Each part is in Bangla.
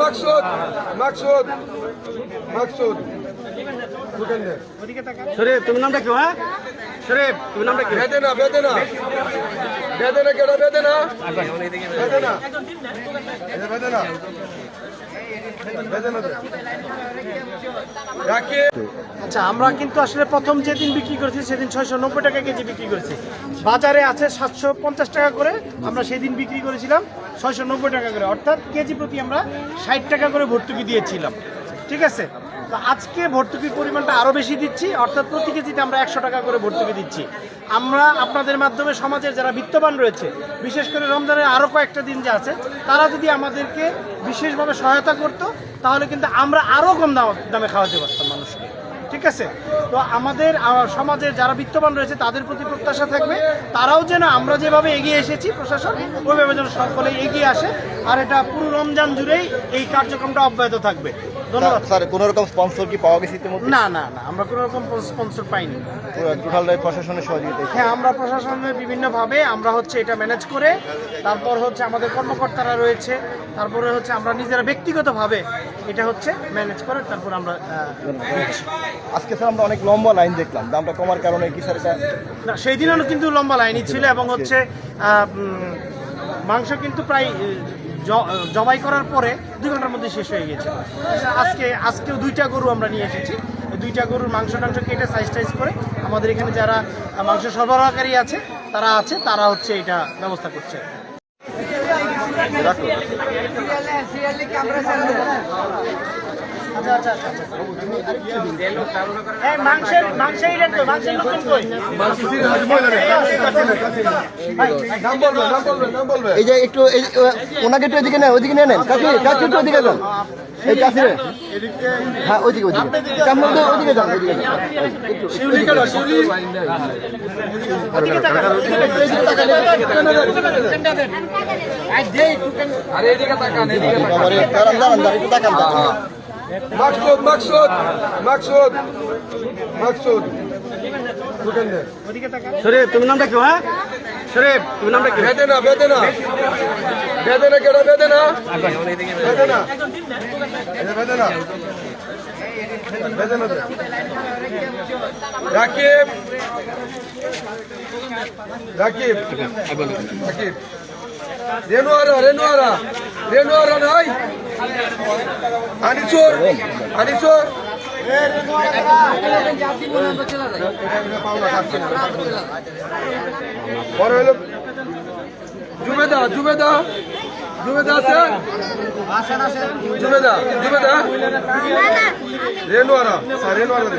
মাকসুদ মাকসুদ মাকসুদ মাকসুদ। শরীফ তুমি নামটা কি হ্যাঁ? শরীফ তুমি নামটা কি? বেদে না বেদে না বেদে বেদনা। কেডা আচ্ছা আমরা কিন্তু আসলে প্রথম যেদিন বিক্রি করেছি, সেদিন ছয়শো নব্বই টাকা কেজি বিক্রি করেছি। বাজারে আছে সাতশো পঞ্চাশ টাকা করে, আমরা সেদিন বিক্রি করেছিলাম ছয়শো নব্বই টাকা করে। অর্থাৎ কেজি প্রতি আমরা ষাট টাকা করে ভর্তুকি দিয়েছিলাম। ঠিক আছে? তো আজকে ভর্তুকির পরিমাণটা আরও বেশি দিচ্ছি, অর্থাৎ প্রতি কেজিতে আমরা একশো টাকা করে ভর্তুকি দিচ্ছি। আমরা আপনাদের মাধ্যমে সমাজের যারা বিত্তবান রয়েছে, বিশেষ করে রমজানের আরও কয়েকটা দিন যে আছে, তারা যদি আমাদেরকে বিশেষভাবে সহায়তা করতো, তাহলে কিন্তু আমরা আরও কম দাম খাওয়াতে পারতাম মানুষকে। ঠিক আছে? তো আমাদের সমাজের যারা বিত্তবান রয়েছে, তাদের প্রতি প্রত্যাশা থাকবে। তারাও যেন আমরা যেভাবে এগিয়ে এসেছি, প্রশাসন, ওইভাবে যেন সকলে এগিয়ে আসে। আর এটা পুরো রমজান জুড়েই এই কার্যক্রমটা অব্যাহত থাকবে। স্যার কোন রকম স্পন্সর কি পাওয়া গেছে ইতিমধ্যে? না না না আমরা কোনো রকম স্পন্সর পাইনি। টোটাল প্রশাসনের সহযোগিতা হ্যাঁ আমরা প্রশাসনের বিভিন্নভাবে আমরা হচ্ছে এটা ম্যানেজ করে তারপর হচ্ছে আমাদের কর্মকর্তারা রয়েছে তারপরে হচ্ছে আমরা নিজেরা ব্যক্তিগতভাবে এটা হচ্ছে ম্যানেজ করে তারপর আমরা আজকে স্যার আমরা অনেক লম্বা লাইন দেখলাম দামটা কমার কারণে কি স্যার এটা? না সেই দিনও কিন্তু লম্বা লাইনই ছিল এবং হচ্ছে মাংস কিন্তু প্রায় জবাই করার পরে দুই ঘণ্টার মধ্যে শেষ হয়ে গেছে আজকে, আজকেও দুইটা গরু আমরা নিয়ে এসেছি। দুইটা গরুর মাংস টাংস কেটে সাইজ টাইজ করে আমাদের এখানে যারা মাংস সরবরাহকারী আছে, তারা আছে, তারা হচ্ছে এটা ব্যবস্থা করছে। আচ্ছা আচ্ছা আচ্ছা এই মাংসের মাংসের রেট কই? এই যে একটু এই ওনাকে একটু এদিকে নেন ওইদিকে নিয়ে নেন। কাকি কাকি একটু ওদিকে যান। এই কাছে হ্যাঁ ওইদিকে ওইদিকে। কেমন ওদিকে ওদিকে যান ওইদিকে যান। একটু শিউলি কেডা শিউলি বাবারে, দাঁড়ান দাঁড়ান একটু তাকান তাকান। মাকসুদ মাকসুদ মাকসুদ মাকসুদ। শরীফ তুমি নামটা কি হ্যাঁ? শরীফ তুমি নামটা কি? বেদে না বেদে না বেদে না কেডা বেদে না বেদে না এটা বেদে না বেদে না দে। রাকিব। রাকিব। রাকিব। রেনুয়ারা রেনুয়ারা রেনুয়ারা নাই আনিসুর আনিসুর। বড় হলো জুবেদা জুবেদা জুবেদা আছে? জুবেদা জুবেদা। রেনুয়ারা স্যার রেনুয়ারা দে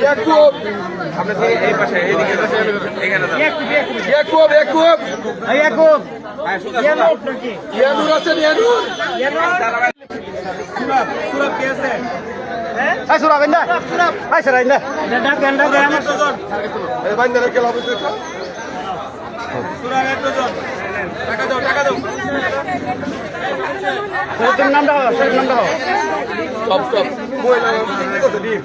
ইয়াকুব। ইয়াকুব ইয়াকুব। ইয়ানুর আছেন ইয়ানুর এই সুরা বেন্দা এই সুরা বেন্দা এই বাইন্দারের খেলা হবে তো নামটা নামটা সব সব ডিম